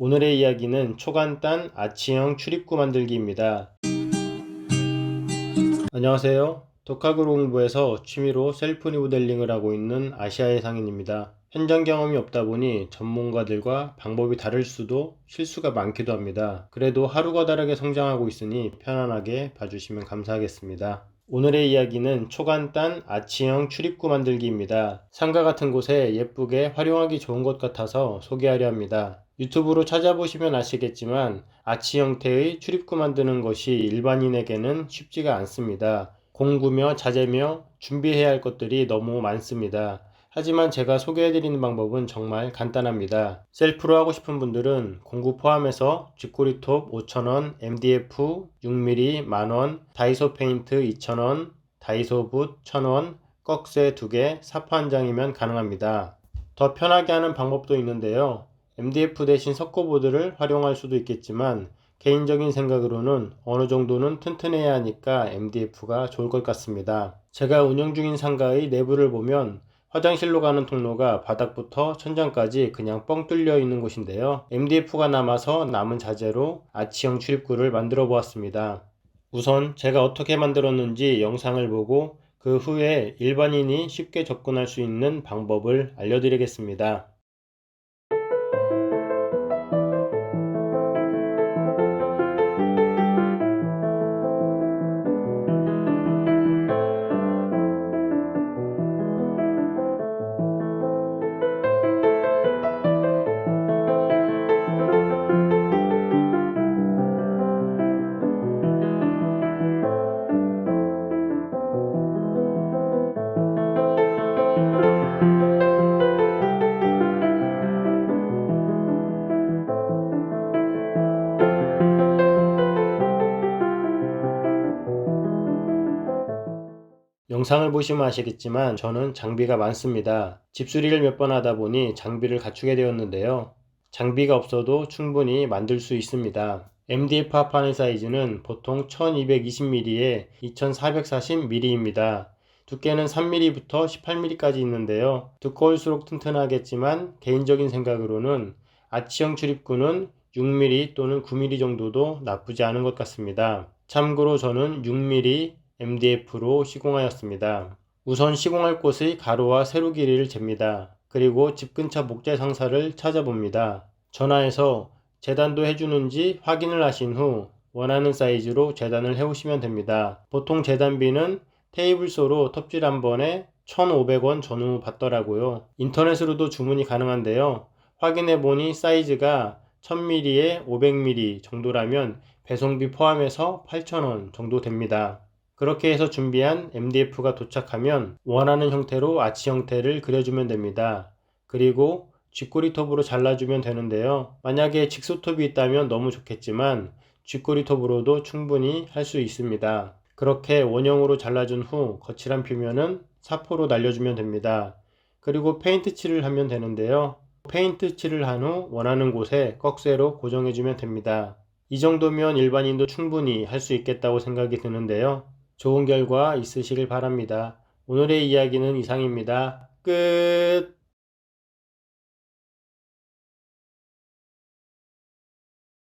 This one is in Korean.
오늘의 이야기는 초간단 아치형 출입구 만들기입니다. 안녕하세요. 독학으로 공부해서 취미로 셀프 리모델링을 하고 있는 아시아의 상인입니다. 현장 경험이 없다 보니 전문가들과 방법이 다를 수도 실수가 많기도 합니다. 그래도 하루가 다르게 성장하고 있으니 편안하게 봐주시면 감사하겠습니다. 오늘의 이야기는 초간단 아치형 출입구 만들기입니다. 상가 같은 곳에 예쁘게 활용하기 좋은 것 같아서 소개하려 합니다. 유튜브로 찾아보시면 아시겠지만 아치 형태의 출입구 만드는 것이 일반인에게는 쉽지가 않습니다. 공구며 자재며 준비해야 할 것들이 너무 많습니다. 하지만 제가 소개해드리는 방법은 정말 간단합니다. 셀프로 하고 싶은 분들은 공구 포함해서 쥐꼬리톱 5,000원, MDF 6mm 만원, 다이소 페인트 2,000원, 다이소 붓 1,000원, 꺽쇠 2개, 사파 한 장이면 가능합니다. 더 편하게 하는 방법도 있는데요. MDF 대신 석고보드를 활용할 수도 있겠지만 개인적인 생각으로는 어느 정도는 튼튼해야 하니까 MDF가 좋을 것 같습니다. 제가 운영 중인 상가의 내부를 보면 화장실로 가는 통로가 바닥부터 천장까지 그냥 뻥 뚫려 있는 곳인데요. MDF가 남아서 남은 자재로 아치형 출입구를 만들어 보았습니다. 우선 제가 어떻게 만들었는지 영상을 보고 그 후에 일반인이 쉽게 접근할 수 있는 방법을 알려드리겠습니다. 영상을 보시면 아시겠지만 저는 장비가 많습니다. 집수리를 몇 번 하다 보니 장비를 갖추게 되었는데요. 장비가 없어도 충분히 만들 수 있습니다. MDF 합판의 사이즈는 보통 1220mm에 2440mm입니다. 두께는 3mm부터 18mm까지 있는데요. 두꺼울수록 튼튼하겠지만 개인적인 생각으로는 아치형 출입구는 6mm 또는 9mm 정도도 나쁘지 않은 것 같습니다. 참고로 저는 6mm MDF로 시공하였습니다. 우선 시공할 곳의 가로와 세로 길이를 잽니다. 그리고 집 근처 목재 상사를 찾아봅니다. 전화해서 재단도 해주는지 확인을 하신 후 원하는 사이즈로 재단을 해오시면 됩니다. 보통 재단비는 테이블소로 톱질 한 번에 1,500원 전후 받더라고요. 인터넷으로도 주문이 가능한데요. 확인해 보니 사이즈가 1000mm에 500mm 정도라면 배송비 포함해서 8,000원 정도 됩니다. 그렇게 해서 준비한 MDF가 도착하면 원하는 형태로 아치 형태를 그려주면 됩니다. 그리고 쥐꼬리 톱으로 잘라주면 되는데요. 만약에 직소톱이 있다면 너무 좋겠지만 쥐꼬리 톱으로도 충분히 할 수 있습니다. 그렇게 원형으로 잘라준 후 거칠한 표면은 사포로 날려주면 됩니다. 그리고 페인트 칠을 하면 되는데요. 페인트 칠을 한 후 원하는 곳에 꺽쇠로 고정해주면 됩니다. 이 정도면 일반인도 충분히 할 수 있겠다고 생각이 드는데요. 좋은 결과 있으시길 바랍니다. 오늘의 이야기는 이상입니다. 끝!